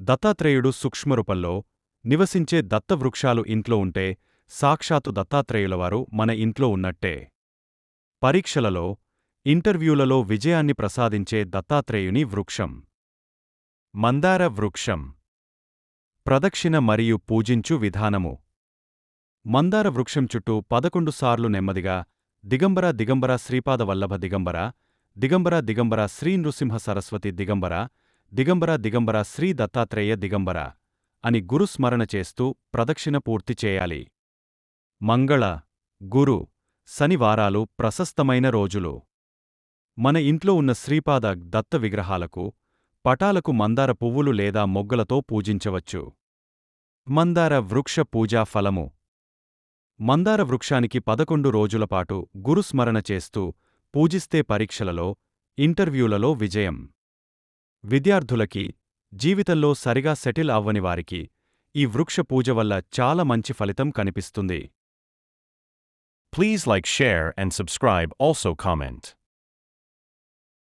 దత్తాత్రేయుడు సూక్ష్మరూపంలో నివసించే దత్తవృక్షాలు ఇంట్లో ఉంటే సాక్షాత్తు దత్తాత్రేయులవారు మన ఇంట్లో ఉన్నట్టే. పరీక్షలలో ఇంటర్వ్యూలలో విజయాన్ని ప్రసాదించే దత్తాత్రేయుని వృక్షం. మందార వృక్షం. ప్రదక్షిణ మరియు పూజించు విధానము. మందార వృక్షం చుట్టూ పదకొండు సార్లు నెమ్మదిగా దిగంబర దిగంబర శ్రీపాద వల్లభ దిగంబర దిగంబర దిగంబర శ్రీ నృసింహ సరస్వతి దిగంబర దిగంబర దిగంబర శ్రీ దత్తాత్రేయ దిగంబర అని గురుస్మరణ చేస్తూ ప్రదక్షిణ పూర్తి చేయాలి. మంగళ గురు శనివారాలు ప్రశస్తమైన రోజులు. మన ఇంట్లో ఉన్న శ్రీపాద దత్త విగ్రహాలకు పటాలకు మందార పువ్వులు లేదా మొగ్గలతో పూజించవచ్చు. మందార వృక్ష పూజా ఫలము. మందార వృక్షానికి పదకొండు రోజులపాటు గురుస్మరణ చేస్తూ పూజిస్తే పరీక్షలలో ఇంటర్వ్యూలలో విజయం. విద్యార్థులకి జీవితంలో సరిగా సెటిల్ అవ్వని వారికి ఈ వృక్ష పూజ వల్ల చాలా మంచి ఫలితం కనిపిస్తుంది. Please like share and subscribe also comment